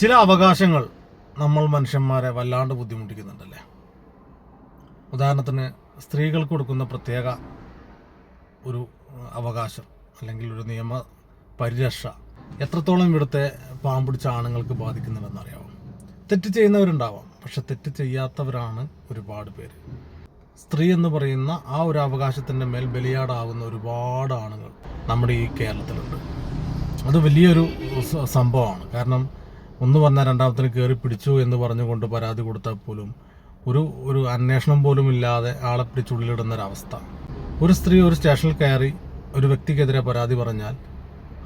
ചില അവകാശങ്ങൾ നമ്മൾ മനുഷ്യന്മാരെ വല്ലാണ്ട് ബുദ്ധിമുട്ടിക്കുന്നുണ്ടല്ലേ? ഉദാഹരണത്തിന് സ്ത്രീകൾക്ക് കൊടുക്കുന്ന പ്രത്യേക ഒരു അവകാശം അല്ലെങ്കിൽ ഒരു നിയമ പരിരക്ഷ എത്രത്തോളം ഇവിടുത്തെ പാമ്പിടിച്ച ആണുങ്ങൾക്ക് ബാധിക്കുന്നുണ്ടെന്നറിയാവും തെറ്റ് ചെയ്യുന്നവരുണ്ടാവാം പക്ഷെ തെറ്റ് ചെയ്യാത്തവരാണ് ഒരുപാട് പേര്. സ്ത്രീ എന്ന് പറയുന്ന ആ ഒരു അവകാശത്തിന്റെ മേൽ ബലിയാടാകുന്ന ഒരുപാട് ആണുങ്ങൾ നമ്മുടെ ഈ കേരളത്തിലുണ്ട്. അത് വലിയൊരു സംഭവമാണ്. കാരണം ഒന്ന് വന്നാൽ രണ്ടാമത്തിന് കയറി പിടിച്ചു എന്ന് പറഞ്ഞുകൊണ്ട് പരാതി കൊടുത്താൽ പോലും ഒരു ഒരു അന്വേഷണം പോലും ഇല്ലാതെ ആളെ പിടിച്ചുള്ളിലിടുന്ന ഒരവസ്ഥ ഒരു സ്ത്രീ ഒരു സ്റ്റേഷനിൽ കയറി ഒരു വ്യക്തിക്കെതിരെ പരാതി പറഞ്ഞാൽ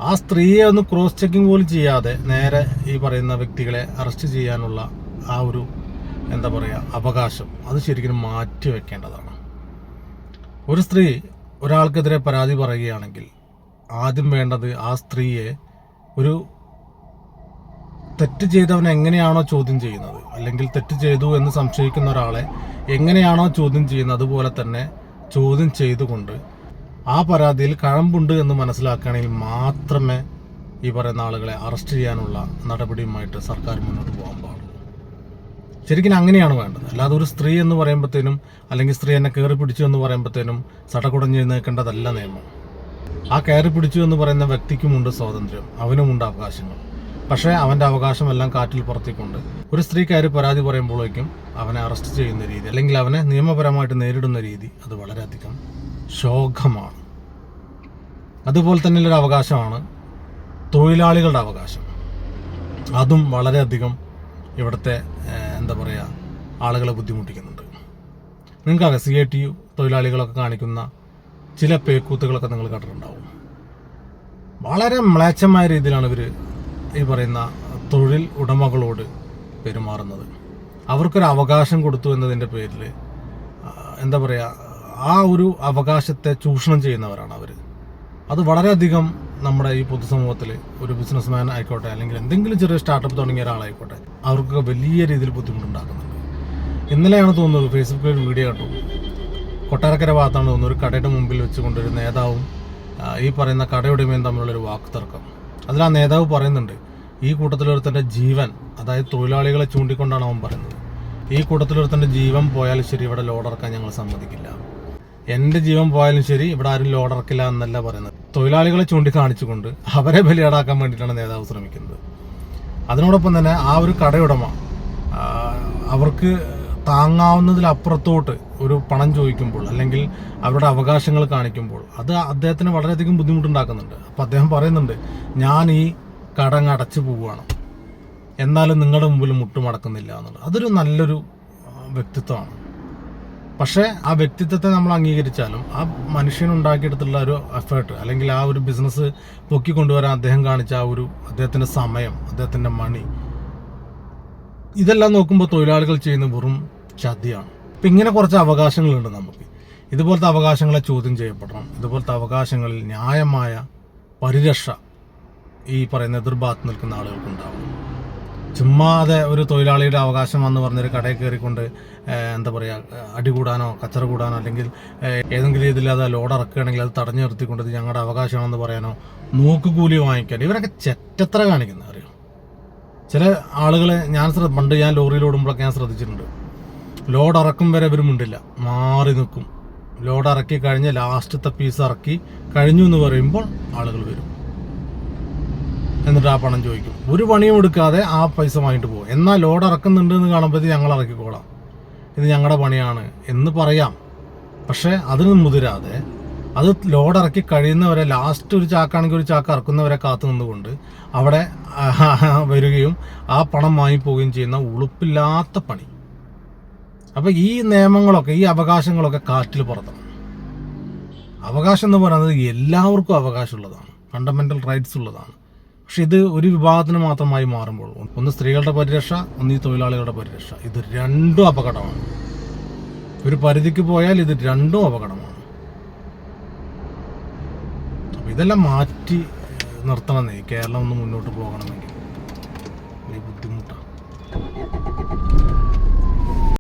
ആ സ്ത്രീയെ ഒന്ന് ക്രോസ് ചെക്കിംഗ് പോലും ചെയ്യാതെ നേരെ ഈ പറയുന്ന വ്യക്തികളെ അറസ്റ്റ് ചെയ്യാനുള്ള ആ ഒരു എന്താ പറയുക അവകാശം അത് ശരിക്കും മാറ്റി വെക്കേണ്ടതാണ്. ഒരു സ്ത്രീ ഒരാൾക്കെതിരെ പരാതി പറയുകയാണെങ്കിൽ ആദ്യം വേണ്ടത് ആ സ്ത്രീയെ ഒരു തെറ്റ് ചെയ്തവൻ എങ്ങനെയാണോ ചോദ്യം ചെയ്യുന്നത്? അല്ലെങ്കിൽ തെറ്റ് ചെയ്തു എന്ന് സംശയിക്കുന്ന ഒരാളെ എങ്ങനെയാണോ ചോദ്യം ചെയ്യുന്നത്? അതുപോലെ തന്നെ ചോദ്യം ചെയ്തുകൊണ്ട് ആ പരാതിയിൽ കഴമ്പുണ്ട് എന്ന് മനസ്സിലാക്കുകയാണെങ്കിൽ മാത്രമേ ഈ പറയുന്ന ആളുകളെ അറസ്റ്റ് ചെയ്യാനുള്ള നടപടിയുമായിട്ട് സർക്കാർ മുന്നോട്ട് പോകാൻ പാടുള്ളൂ. ശരിക്കും അങ്ങനെയാണ് വേണ്ടത്. അല്ലാതെ ഒരു സ്ത്രീ എന്ന് പറയുമ്പോഴത്തേനും അല്ലെങ്കിൽ സ്ത്രീ എന്നെ കയറി പിടിച്ചു എന്ന് പറയുമ്പോഴത്തേനും സടകുടഞ്ഞ് നിൽക്കേണ്ടതല്ല നിയമം. ആ കയറി പിടിച്ചു എന്ന് പറയുന്ന വ്യക്തിക്കുമുണ്ട് സ്വാതന്ത്ര്യം. അവനുമുണ്ട് അവകാശങ്ങൾ. പക്ഷേ അവന്റെ അവകാശമെല്ലാം കാറ്റിൽ പുറത്തേക്കുണ്ട്. ഒരു സ്ത്രീക്കാര് പരാതി പറയുമ്പോഴേക്കും അവനെ അറസ്റ്റ് ചെയ്യുന്ന രീതി അല്ലെങ്കിൽ അവനെ നിയമപരമായിട്ട് നേരിടുന്ന രീതി അത് വളരെയധികം ശോകമാണ്. അതുപോലെ തന്നെ ഒരു അവകാശമാണ് തൊഴിലാളികളുടെ അവകാശം. അതും വളരെയധികം ഇവിടുത്തെ എന്താ പറയുക ആളുകളെ ബുദ്ധിമുട്ടിക്കുന്നുണ്ട്. നിങ്ങൾക്കറിയാം സി ഐ ടി യു തൊഴിലാളികളൊക്കെ കാണിക്കുന്ന ചില പേക്കൂത്തുകളൊക്കെ നിങ്ങൾ കണ്ടിട്ടുണ്ടാവും. വളരെ മ്ലേച്ഛമായ രീതിയിലാണ് ഇവർ ഈ പറയുന്ന തൊഴിൽ ഉടമകളോട് പെരുമാറുന്നത്. അവർക്കൊരു അവകാശം കൊടുത്തു എന്നതിന്റെ പേരിൽ എന്താ പറയുക ആ ഒരു അവകാശത്തെ ചൂഷണം ചെയ്യുന്നവരാണ് അവർ അത് വളരെയധികം നമ്മുടെ ഈ പൊതുസമൂഹത്തിൽ ഒരു ബിസിനസ്മാൻ ആയിക്കോട്ടെ അല്ലെങ്കിൽ എന്തെങ്കിലും ചെറിയ സ്റ്റാർട്ടപ്പ് തുടങ്ങിയ ഒരാളായിക്കോട്ടെ അവർക്ക് വലിയ രീതിയിൽ ബുദ്ധിമുട്ടുണ്ടാക്കുന്നുണ്ട്. ഇന്നലെയാണ് തോന്നുന്നത് ഫേസ്ബുക്കിൽ ഒരു വീഡിയോ കണ്ടു. കൊട്ടാരക്കര ഭാഗത്താണ് തോന്നുന്നത് ഒരു കടയുടെ മുമ്പിൽ വെച്ചുകൊണ്ട് ഒരു നേതാവും ഈ പറയുന്ന കടയുടമയും തമ്മിലുള്ളൊരു വാക്ക് തർക്കം അതിൽ ആ നേതാവ് പറയുന്നുണ്ട് ഈ കൂട്ടത്തിലൊരുത്തന്റെ ജീവൻ അതായത് തൊഴിലാളികളെ ചൂണ്ടിക്കൊണ്ടാണ് അവൻ പറയുന്നത്. ഈ കൂട്ടത്തിലൊരുത്തന്റെ ജീവൻ പോയാലും ശരി ഇവിടെ ലോഡ് ഇറക്കാൻ ഞങ്ങൾ സമ്മതിക്കില്ല. എന്റെ ജീവൻ പോയാലും ശരി ഇവിടെ ആരും ലോഡ് ഇറക്കില്ല എന്നല്ല പറയുന്നത്. തൊഴിലാളികളെ ചൂണ്ടിക്കാണിച്ചുകൊണ്ട് അവരെ ബലിയാടാക്കാൻ വേണ്ടിയിട്ടാണ് നേതാവ് ശ്രമിക്കുന്നത്. അതിനോടൊപ്പം തന്നെ ആ ഒരു കടയുടമ അവർക്ക് താങ്ങാവുന്നതിലപ്പുറത്തോട്ട് ഒരു പണം ചോദിക്കുമ്പോൾ അല്ലെങ്കിൽ അവരുടെ അവകാശങ്ങൾ കാണിക്കുമ്പോൾ അത് അദ്ദേഹത്തിന് വളരെയധികം ബുദ്ധിമുട്ടുണ്ടാക്കുന്നുണ്ട്. അപ്പം അദ്ദേഹം പറയുന്നുണ്ട് ഞാൻ ഈ കടങ്ങ് അടച്ചു പോവുകയാണ്. എന്നാലും നിങ്ങളുടെ മുമ്പിൽ മുട്ടുമടക്കുന്നില്ല എന്നുള്ളത്. അതൊരു നല്ലൊരു വ്യക്തിത്വമാണ്. പക്ഷേ ആ വ്യക്തിത്വത്തെ നമ്മൾ അംഗീകരിച്ചാലും ആ മനുഷ്യനുണ്ടാക്കിയെടുത്തുള്ള ഒരു എഫേർട്ട് അല്ലെങ്കിൽ ആ ഒരു ബിസിനസ് പൊക്കിക്കൊണ്ടുവരാൻ അദ്ദേഹം കാണിച്ച ആ ഒരു അദ്ദേഹത്തിന്റെ സമയം അദ്ദേഹത്തിന്റെ മണി ഇതെല്ലാം നോക്കുമ്പോൾ തൊഴിലാളികൾ ചെയ്യുന്ന വെറും ചതിയാണ്. ഇപ്പം ഇങ്ങനെ കുറച്ച് അവകാശങ്ങളുണ്ട് നമുക്ക്. ഇതുപോലത്തെ അവകാശങ്ങളെ ചോദ്യം ചെയ്യപ്പെടണം. ഇതുപോലത്തെ അവകാശങ്ങളിൽ ന്യായമായ പരിരക്ഷ ഈ പറയുന്ന എതിർഭാഗത്ത് നിൽക്കുന്ന ആളുകൾക്കുണ്ടാവും ചുമ്മാതെ ഒരു തൊഴിലാളിയുടെ അവകാശം എന്ന് പറഞ്ഞൊരു കടയിൽ കയറിക്കൊണ്ട് എന്താ പറയുക അടി കൂടാനോ കച്ചറ കൂടാനോ അല്ലെങ്കിൽ ഏതെങ്കിലും രീതിയിൽ അത് ലോഡ് ഇറക്കുകയാണെങ്കിൽ അത് തടഞ്ഞു നിർത്തിക്കൊണ്ട് ഇത് ഞങ്ങളുടെ അവകാശമാണെന്ന് പറയാനോ നോക്കുകൂലി വാങ്ങിക്കാൻ ഇവരൊക്കെ ചെറ്റത്ര കാണിക്കുന്ന അറിയോ? ചില ആളുകൾ ഞാൻ പണ്ട് ഞാൻ ലോറിയിൽ ഓടുമ്പോഴൊക്കെ ഞാൻ ശ്രദ്ധിച്ചിട്ടുണ്ട്. ലോഡ് ഇറക്കും വരെ ഇവർ മുണ്ടില്ല. മാറി നിൽക്കും. ലോഡ് ഇറക്കി കഴിഞ്ഞ് ലാസ്റ്റത്തെ പീസ് ഇറക്കി കഴിഞ്ഞു എന്ന് പറയുമ്പോൾ ആളുകൾ വരും. എന്നിട്ട് ആ പണം ചോദിക്കും. ഒരു പണിയും എടുക്കാതെ ആ പൈസ വാങ്ങിട്ട് പോകും. എന്നാൽ ലോഡ് ഇറക്കുന്നുണ്ട് എന്ന് കാണുമ്പോഴത്തേക്ക് ഞങ്ങൾ ഇറക്കിക്കോളാം. ഇത് ഞങ്ങളുടെ പണിയാണ് എന്ന് പറയാം. പക്ഷേ അതിന് മുതിരാതെ അത് ലോഡ് ഇറക്കി കഴിയുന്നവരെ ലാസ്റ്റ് ഒരു ചാക്കാണെങ്കിൽ ഒരു ചാക്ക് ഇറക്കുന്നവരെ കാത്തു നിന്നുകൊണ്ട് അവിടെ വരികയും ആ പണം വാങ്ങിപ്പോവുകയും ചെയ്യുന്ന ഉളുപ്പില്ലാത്ത പണി. അപ്പൊ ഈ നിയമങ്ങളൊക്കെ ഈ അവകാശങ്ങളൊക്കെ കാറ്റിൽ പറത്തണം. അവകാശം എന്ന് പറയുന്നത് എല്ലാവർക്കും അവകാശമുള്ളതാണ്. ഫണ്ടമെന്റൽ റൈറ്റ്സ് ഉള്ളതാണ്. പക്ഷെ ഇത് ഒരു വിഭാഗത്തിന് മാത്രമായി മാറുമ്പോൾ ഒന്ന് സ്ത്രീകളുടെ പരിരക്ഷ ഒന്ന് ഈ തൊഴിലാളികളുടെ പരിരക്ഷ. ഇത് രണ്ടും അപകടമാണ്. ഒരു പരിധിക്ക് പോയാൽ ഇത് രണ്ടും അപകടമാണ്. ഇതെല്ലാം മാറ്റി നിർത്തണമെന്നേ കേരളം ഒന്ന് മുന്നോട്ട് പോകണമെങ്കിൽ.